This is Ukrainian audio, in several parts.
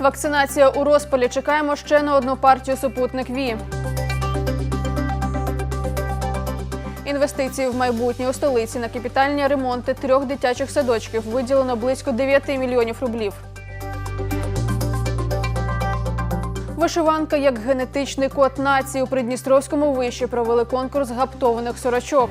Вакцинація у розпалі. Чекаємо ще на одну партію супутник Ві. Інвестиції в майбутнє у столиці на капітальні ремонти трьох дитячих садочків виділено близько 9 мільйонів рублів. Вишиванка як генетичний код нації у Придністровському виші провели конкурс гаптованих сорочок.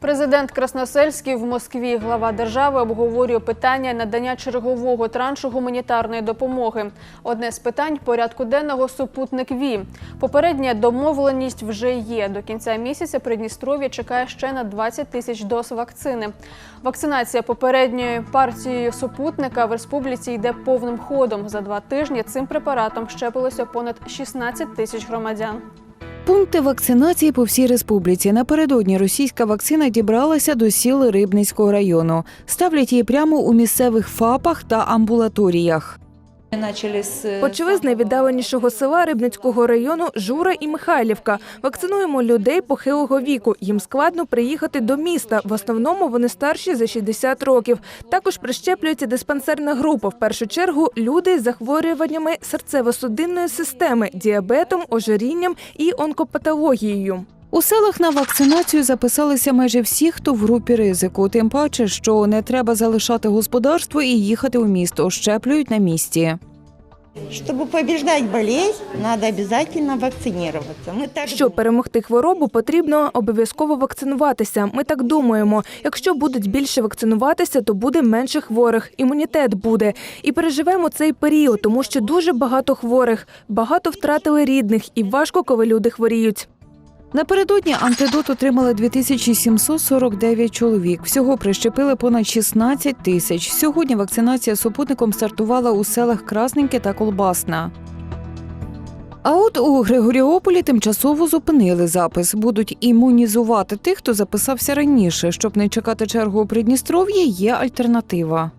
Президент Красносельський в Москві, глава держави, обговорює питання надання чергового траншу гуманітарної допомоги. Одне з питань порядку денного супутник ВІ. Попередня домовленість вже є. До кінця місяця Придністров'я чекає ще на 20 тисяч доз вакцини. Вакцинація попередньою партією супутника в республіці йде повним ходом. За два тижні цим препаратом щепилося понад 16 тисяч громадян. Пункти вакцинації по всій республіці. Напередодні російська вакцина дібралася до сіл Рибницького району. Ставлять її прямо у місцевих ФАПах та амбулаторіях. Почали з найвіддаленішого села Рибницького району Жура і Михайлівка. Вакцинуємо людей похилого віку. Їм складно приїхати до міста. В основному вони старші за 60 років. Також прищеплюється диспансерна група. В першу чергу люди з захворюваннями серцево-судинної системи, діабетом, ожирінням і онкопатологією. У селах на вакцинацію записалися майже всі, хто в групі ризику. Тим паче, що не треба залишати господарство і їхати у місто. Щеплюють на місці. Чтобы побеждать болезнь, надо обязательно вакцинироваться. Мы так Щоб перемогти хворобу, потрібно обов'язково вакцинуватися. Ми так думаємо. Якщо будуть більше вакцинуватися, то буде менше хворих. Імунітет буде. І переживемо цей період, тому що дуже багато хворих, багато втратили рідних, і важко, коли люди хворіють. Напередодні антидот отримали 2749 чоловік. Всього прищепили понад 16 тисяч. Сьогодні вакцинація супутником стартувала у селах Красненьке та Колбасна. А от у Григоріополі тимчасово зупинили запис. Будуть імунізувати тих, хто записався раніше. Щоб не чекати чергу у Придністров'ї, є альтернатива.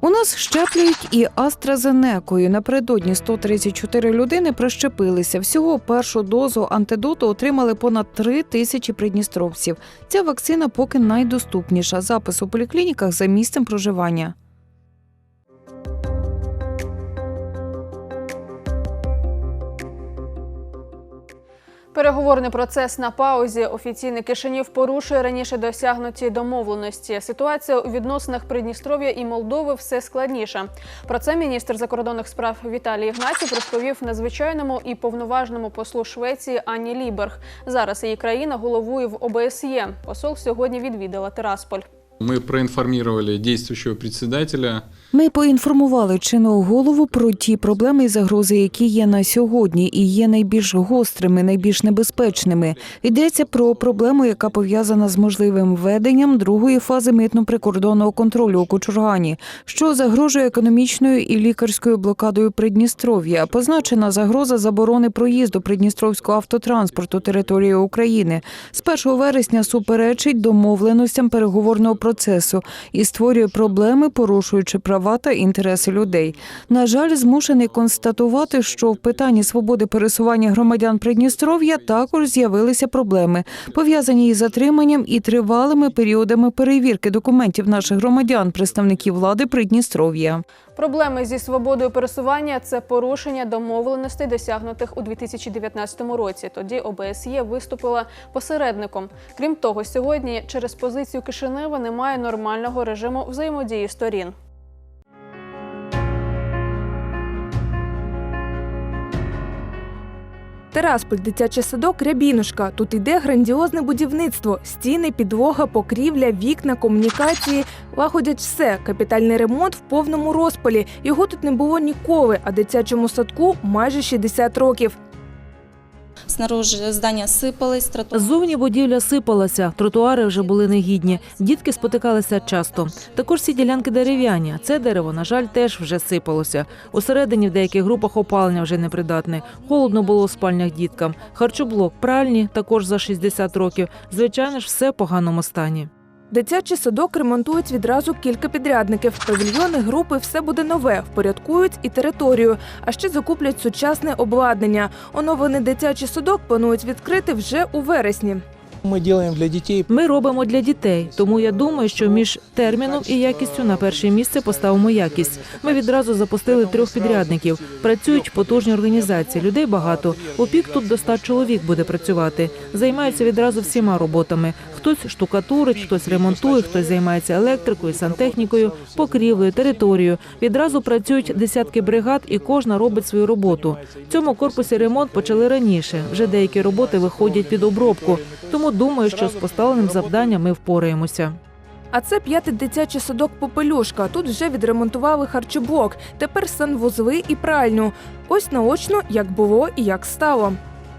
У нас щеплюють і Астразенекою. Напередодні 134 людини прищепилися. Всього першу дозу антидоту отримали понад 3 тисячі придністровців. Ця вакцина поки найдоступніша. Запис у поліклініках за місцем проживання. Переговорний процес на паузі. Офіційний Кишинів порушує раніше досягнуті домовленості. Ситуація у відносинах Придністров'я і Молдови все складніша. Про це міністр закордонних справ Віталій Ігнатів розповів надзвичайному і повноважному послу Швеції Ані Ліберг. Зараз її країна головує в ОБСЄ. Посол сьогодні відвідала Тирасполь. Мы проинформировали действующего председателя Ми поінформували чинного голову про ті проблеми і загрози, які є на сьогодні, і є найбільш гострими, найбільш небезпечними. Йдеться про проблему, яка пов'язана з можливим введенням другої фази митно-прикордонного контролю у Кочургані, що загрожує економічною і лікарською блокадою Придністров'я. Позначена загроза заборони проїзду придністровського автотранспорту територією України. З 1 вересня суперечить домовленостям переговорного процесу і створює проблеми, порушуючи права та інтереси людей. На жаль, змушений констатувати, що в питанні свободи пересування громадян Придністров'я також з'явилися проблеми, пов'язані із затриманням і тривалими періодами перевірки документів наших громадян, представників влади Придністров'я. Проблеми зі свободою пересування це порушення домовленостей, досягнутих у 2019 році. Тоді ОБСЄ виступила посередником. Крім того, сьогодні через позицію Кишинева немає нормального режиму взаємодії сторін. Терасполь, дитячий садок, Рябінушка. Тут іде грандіозне будівництво: стіни, підлога, покрівля, вікна, комунікації. Лагодять все. Капітальний ремонт в повному розпалі. Його тут не було ніколи, а дитячому садку майже 60 років. Снаружи здання сипались, тротуар Ззовні будівля сипалася, тротуари вже були негідні. Дітки спотикалися часто. Також всі ділянки дерев'яні. Це дерево, на жаль, теж вже сипалося. Усередині в деяких групах опалення вже непридатне. Холодно було у спальнях діткам. Харчоблок, пральні також за 60 років. Звичайно ж, все в поганому стані. Дитячий садок ремонтують відразу кілька підрядників. Павільйони, групи, все буде нове, впорядкують і територію, а ще закуплять сучасне обладнання. Оновлений дитячий садок планують відкрити вже у вересні. Мы делаем для детей Ми робимо для дітей, тому я думаю, що між терміном і якістю на перше місце поставимо якість. Ми відразу запустили трьох підрядників. Працюють потужні організації, людей багато. У пік тут до ста чоловік буде працювати. Займаються відразу всіма роботами. Хтось штукатурить, хтось ремонтує, хтось займається електрикою, сантехнікою, покрівлею, територією. Відразу працюють десятки бригад, і кожна робить свою роботу. В цьому корпусі ремонт почали раніше. Вже деякі роботи виходять під обробку. Тому думаю, що з поставленим завданням ми впораємося. А це п'ятий дитячий садок Попелюшка. Тут вже відремонтували харчоблок. Тепер санвузли і пральню. Ось наочно, як було і як стало.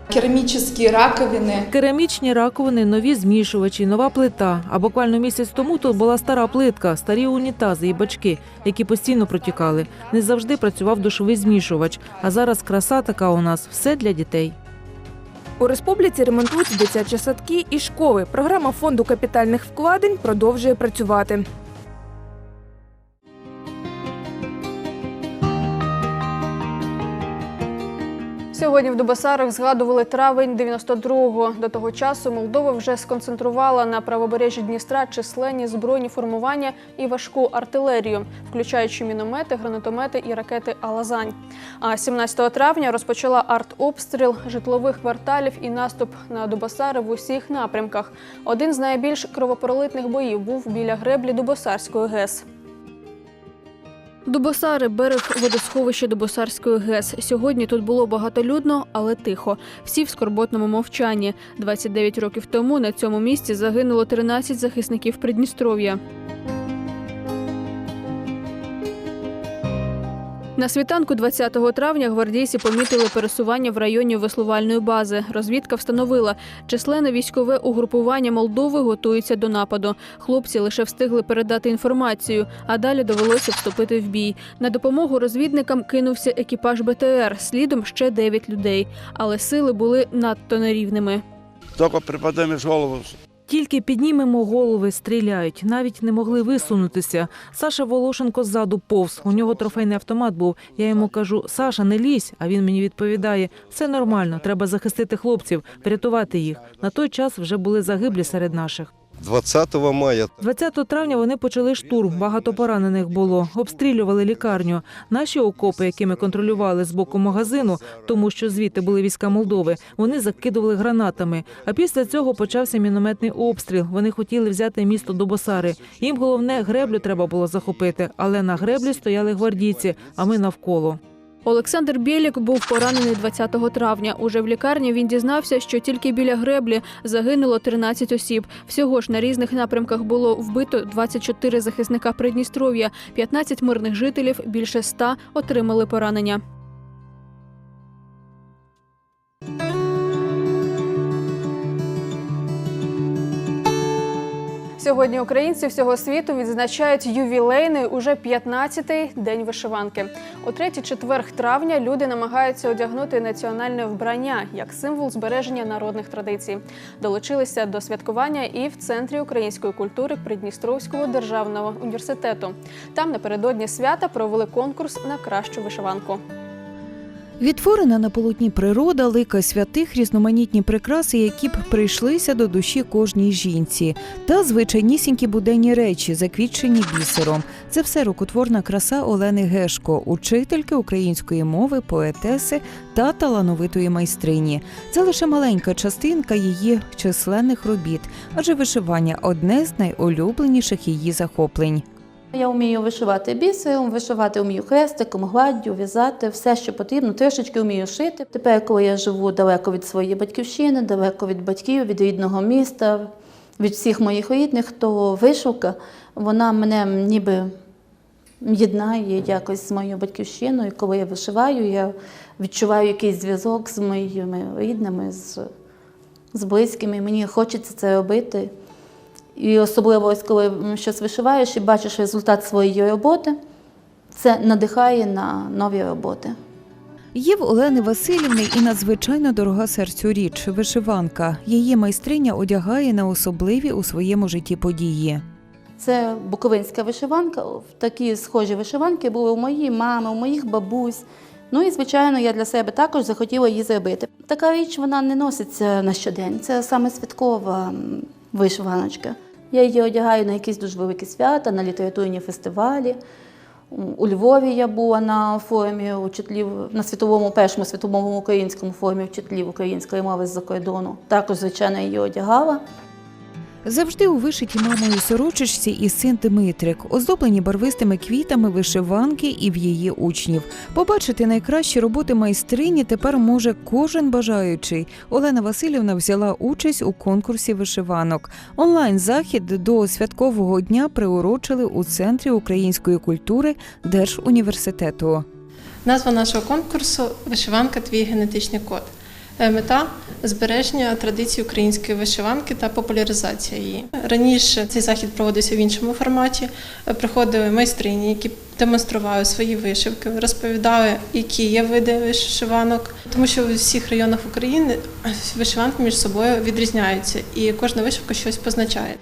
Керамические раковины. Керамічні раковини, нові змішувачі, нова плита. А буквально місяць тому тут була стара плитка, старі унітази і бачки, які постійно протікали. Не завжди працював душовий змішувач. А зараз краса така у нас все для дітей. У республіці ремонтують дитячі садки і школи. Програма фонду капітальних вкладень продовжує працювати. Сьогодні в Дубасарах згадували травень 92-го. До того часу Молдова вже сконцентрувала на правобережжі Дністра численні збройні формування і важку артилерію, включаючи міномети, гранатомети і ракети Алазань. А 17 травня розпочала артобстріл житлових кварталів і наступ на Дубасари в усіх напрямках. Один з найбільш кровопролитних боїв був біля греблі Дубосарської ГЕС. Дубосари берег водосховища Дубосарської ГЕС. Сьогодні тут було багатолюдно, але тихо. Всі в скорботному мовчанні. 29 років тому на цьому місці загинуло 13 захисників Придністров'я. На світанку 20 травня гвардійці помітили пересування в районі веслувальної бази. Розвідка встановила, численне військове угрупування Молдови готується до нападу. Хлопці лише встигли передати інформацію, а далі довелося вступити в бій. На допомогу розвідникам кинувся екіпаж БТР, слідом ще 9 людей. Але сили були надто нерівними. Только приподнимешь голову, Тільки піднімемо голови, стріляють. Навіть не могли висунутися. Саша Волошенко ззаду повз. У нього трофейний автомат був. Я йому кажу: Саша, не лізь. А він мені відповідає: все нормально, треба захистити хлопців, врятувати їх. На той час вже були загиблі серед наших. 20 мая 20 травня вони почали штурм. Багато поранених було. Обстрілювали лікарню. Наші окопи, які ми контролювали з боку магазину, тому що звідти були війська Молдови, вони закидували гранатами. А після цього почався мінометний обстріл. Вони хотіли взяти місто до Босари. Їм головне греблю треба було захопити, але на греблі стояли гвардійці, а ми навколо. Олександр Бєлік був поранений 20 травня. Уже в лікарні він дізнався, що тільки біля греблі загинуло 13 осіб. Всього ж на різних напрямках було вбито 24 захисника Придністров'я, 15 мирних жителів, більше 100 отримали поранення. Сьогодні українці всього світу відзначають ювілейний уже 15-й день вишиванки. У третій четверг травня люди намагаються одягнути національне вбрання як символ збереження народних традицій. Долучилися до святкування і в центрі української культури Придністровського державного університету. Там напередодні свята провели конкурс на кращу вишиванку. Відтворена на полотні природа, лика святих, різноманітні прикраси, які б прийшлися до душі кожній жінці, та звичайнісінькі буденні речі, заквітчені бісером. Це все рукотворна краса Олени Гешко, учительки української мови, поетеси та талановитої майстрині. Це лише маленька частинка її численних робіт, адже вишивання одне з найулюбленіших її захоплень. Я вмію вишивати бісером, вишивати вмію хрестиком, гладдю, в'язати, все, що потрібно, трішечки вмію шити. Тепер, коли я живу далеко від своєї батьківщини, далеко від батьків, від рідного міста, від всіх моїх рідних, то вишивка, вона мене ніби єднає якось з моєю батьківщиною. Коли я вишиваю, я відчуваю якийсь зв'язок з моїми рідними, з, з близькими. Мені хочеться це робити. І особливо, ось коли щось вишиваєш і бачиш результат своєї роботи, це надихає на нові роботи. Є в Олени Васильівни і надзвичайно дорога серцю річ вишиванка. Її майстриня одягає на особливі у своєму житті події. Це буковинська вишиванка. Такі схожі вишиванки були у моїй мами, у моїх бабусь. Ну і, звичайно, я для себе також захотіла її зробити. Така річ вона не носиться на щодень. Це саме святкова вишиваночка. Я її одягаю на якісь дуже великі свята, на літературні фестивалі. У Львові я була на форумі учителів на світовому першому світовому українському форумі вчителів української мови з-за кордону. Також, звичайно, її одягала. Завжди у вишитій мамою сорочечці і син Дмитрик, оздоблені барвистими квітами вишиванки і в її учнів. Побачити найкращі роботи майстрині тепер може кожен бажаючий. Олена Васильівна взяла участь у конкурсі вишиванок. Онлайн захід до святкового дня приурочили у центрі української культури Держуніверситету. Назва нашого конкурсу Вишиванка Твій генетичний код. Е, Мета збереження традицій української вишиванки та популяризація її. Раніше цей захід проводився в іншому форматі. Е, Приходили майстрині, які демонстрували свої вишивки, розповідали, які є види вишиванок, тому що в всіх районах України вишиванки між собою відрізняються, і кожна вишивка щось позначає.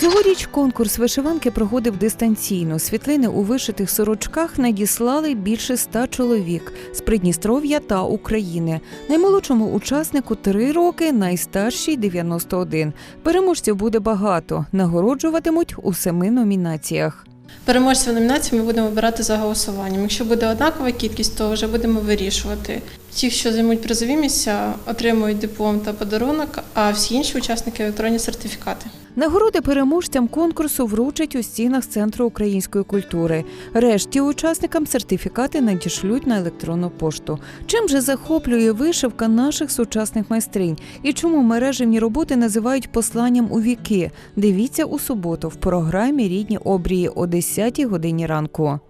Цьогоріч конкурс вишиванки проходив дистанційно. Світлини у вишитих сорочках надіслали більше ста чоловік з Придністров'я та України. Наймолодшому учаснику три роки, найстаршій 91. Переможців буде багато. Нагороджуватимуть у семи номінаціях. Переможців номінації ми будемо обирати за голосуванням. Якщо буде однакова кількість, то вже будемо вирішувати. Ті, що займуть призові місця, отримують диплом та подарунок, а всі інші учасники електронні сертифікати. Нагороди переможцям конкурсу вручать у стінах Центру української культури. Решті учасникам сертифікати надішлють на електронну пошту. Чим же захоплює вишивка наших сучасних майстринь? І чому мережевні роботи називають посланням у віки? Дивіться у суботу в програмі Рідні обрії о 10 годині ранку.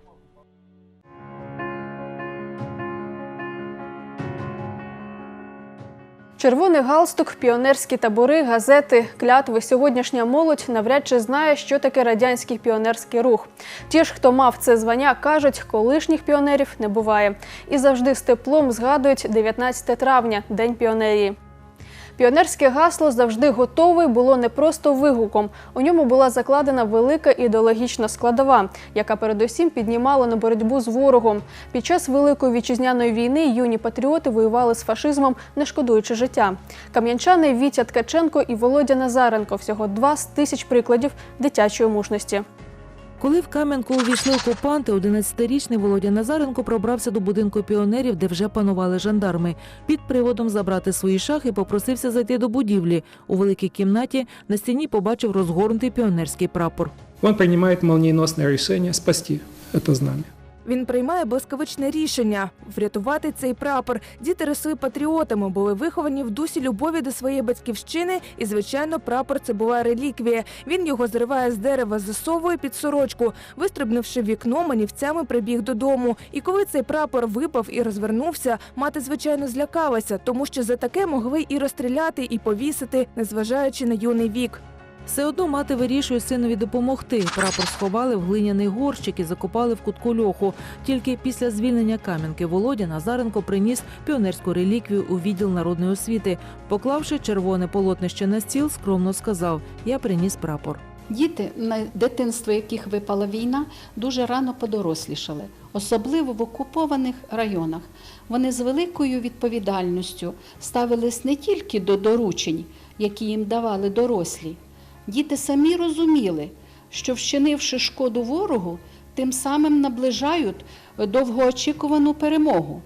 Червоний галстук, піонерські табори, газети, клятви. Сьогоднішня молодь навряд чи знає, що таке радянський піонерський рух. Ті ж, хто мав це звання, кажуть, колишніх піонерів не буває. І завжди з теплом згадують 19 травня, День піонерії. Піонерське гасло завжди готовий було не просто вигуком. У ньому була закладена велика ідеологічна складова, яка передусім піднімала на боротьбу з ворогом. Під час Великої вітчизняної війни юні патріоти воювали з фашизмом, не шкодуючи життя. Кам'янчани Вітя Ткаченко і Володя Назаренко всього два з тисяч прикладів дитячої мужності. Коли в Кам'янку увійшли окупанти, 11-річний Володя Назаренко пробрався до будинку піонерів, де вже панували жандарми. Під приводом забрати свої шахи попросився зайти до будівлі. У великій кімнаті на стіні побачив розгорнутий піонерський прапор. Он приймає молнієносне рішення спасти це знамя. Він приймає блискавичне рішення врятувати цей прапор. Діти росли патріотами, були виховані в дусі любові до своєї батьківщини, і звичайно, прапор це була реліквія. Він його зриває з дерева, засовує під сорочку. Вистрибнувши вікно, манівцями прибіг додому. І коли цей прапор випав і розвернувся, мати звичайно злякалася, тому що за таке могли і розстріляти, і повісити, незважаючи на юний вік. Все одно мати вирішує синові допомогти. Прапор сховали в глиняний горщик і закопали в кутку льоху. Тільки після звільнення Кам'янки Володя Назаренко приніс піонерську реліквію у відділ народної освіти. Поклавши червоне полотнище на стіл, скромно сказав: Я приніс прапор. Діти, на дитинство яких випала війна, дуже рано подорослішали, особливо в окупованих районах. Вони з великою відповідальністю ставились не тільки до доручень, які їм давали дорослі. Діти самі розуміли, що, вчинивши шкоду ворогу, тим самим наближають довгоочікувану перемогу.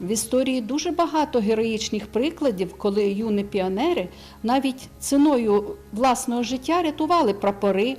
В історії дуже багато героїчних прикладів, коли юні піонери навіть ціною власного життя рятували прапори,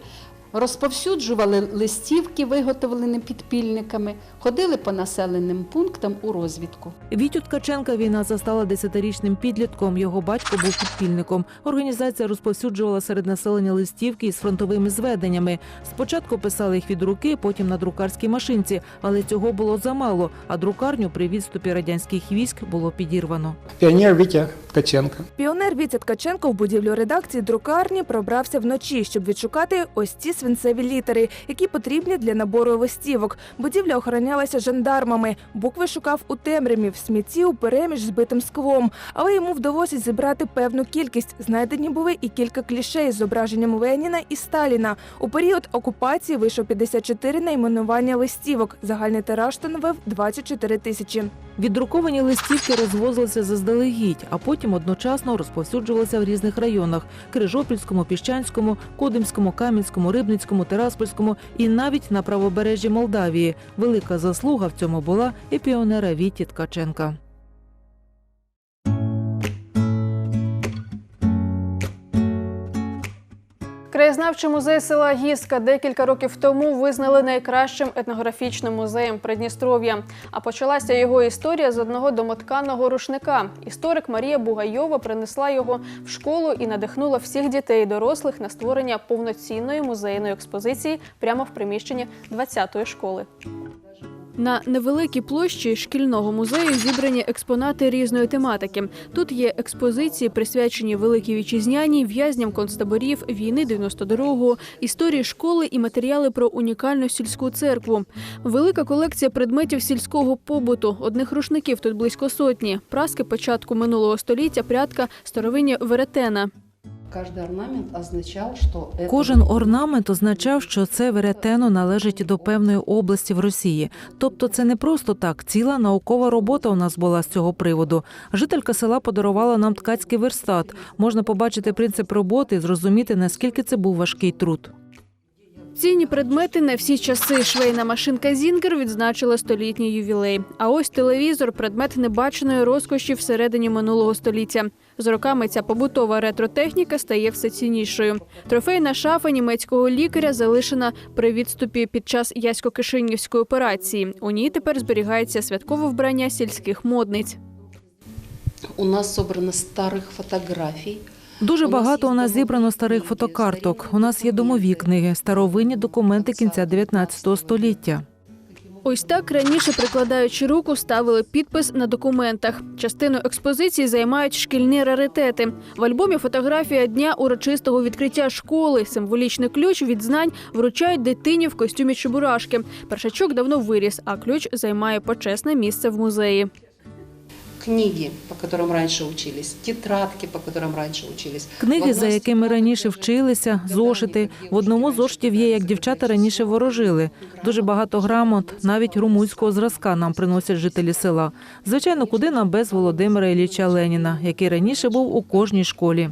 розповсюджували листівки, виготовлені підпільниками, ходили по населеним пунктам у розвідку. Вітю Ткаченка війна застала десятирічним підлітком. Його батько був підпільником. Організація розповсюджувала серед населення листівки із фронтовими зведеннями. Спочатку писали їх від руки, потім на друкарській машинці, але цього було замало. А друкарню при відступі радянських військ було підірвано. Пионер Витя Ткаченко. Піонер Вітя Ткаченко в будівлю редакції друкарні пробрався вночі, щоб відшукати ось ці свинцеві літери, які потрібні для набору листівок. Будівля охоронялася жандармами. Букви шукав у темряві, в смітті у переміж з битим склом. Але йому вдалося зібрати певну кількість. Знайдені були і кілька клішей з зображенням Леніна і Сталіна. У період окупації вийшло 54 найменування листівок. Загальний тираж становив 24 тисячі. Віддруковані листівки розвозилися заздалегідь, а потім одночасно розповсюджувалися в різних районах: Крижопільському, Піщанському, Кодимському, Кам'янському, Рибницькому, Тераспольському і навіть на правобережжі Молдавії. Велика заслуга в цьому була і піонера Віті Ткаченка. Краєзнавчий музей села Гіска декілька років тому визнали найкращим етнографічним музеєм Придністров'я. А почалася його історія з одного домотканого рушника. Історик Марія Бугайова принесла його в школу і надихнула всіх дітей і дорослих на створення повноцінної музейної експозиції прямо в приміщенні 20-ї школи. На невеликій площі шкільного музею зібрані експонати різної тематики. Тут є експозиції, присвячені Великій Вітчизняній, в'язням концтаборів, війни 92-го, історії школи і матеріали про унікальну сільську церкву. Велика колекція предметів сільського побуту. Одних рушників тут близько сотні. Праски початку минулого століття, прядка, старовинні веретена. Кожен орнамент означав, що це веретено належить до певної області в Росії. Тобто, це не просто так. Ціла наукова робота у нас була з цього приводу. Жителька села подарувала нам ткацький верстат. Можна побачити принцип роботи зрозуміти, наскільки це був важкий труд. Цінні предмети на всі часи. Швейна машинка Зінгер відзначила столітній ювілей. А ось телевізор предмет небаченої розкоші всередині минулого століття. З роками ця побутова ретротехніка стає все ціннішою. Трофейна шафа німецького лікаря залишена при відступі під час ясько-кишинівської операції. У ній тепер зберігається святкове вбрання сільських модниць. у нас собрано старих фотографій. Дуже багато у нас зібрано старих фотокарток. У нас є домові книги, старовинні документи кінця 19 століття. Ось так раніше, прикладаючи руку, ставили підпис на документах. Частину експозиції займають шкільні раритети. В альбомі фотографія дня урочистого відкриття школи. Символічний ключ від знань вручають дитині в костюмі чебурашки. Першачок давно виріс, а ключ займає почесне місце в музеї. Книги, по которым раньше учились, тетрадки, по которым раньше учились. Книги, за якими раніше вчилися, зошити. В одному зошитів є, як дівчата раніше ворожили. Дуже багато грамот, навіть румунського зразка нам приносять жителі села. Звичайно, куди нам без Володимира Ілліча Леніна, який раніше був у кожній школі.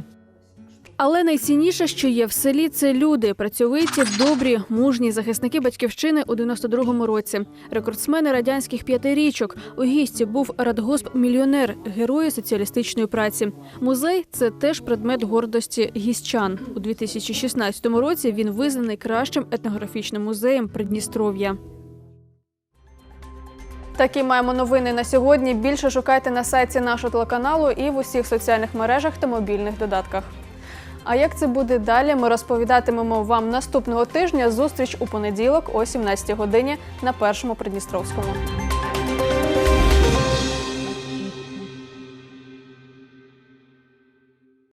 Але найцінніше, що є в селі, це люди, працьовиті, добрі, мужні захисники батьківщини у 92-му році. Рекордсмени радянських п'ятирічок. У гісті був радгосп-мільйонер, герої соціалістичної праці. Музей це теж предмет гордості гістчан. У 2016 році він визнаний кращим етнографічним музеєм Придністров'я. Такі маємо новини на сьогодні. Більше шукайте на сайті нашого телеканалу і в усіх соціальних мережах та мобільних додатках. А як це буде далі? Ми розповідатимемо вам наступного тижня. Зустріч у понеділок о 17 годині на першому Придністровському.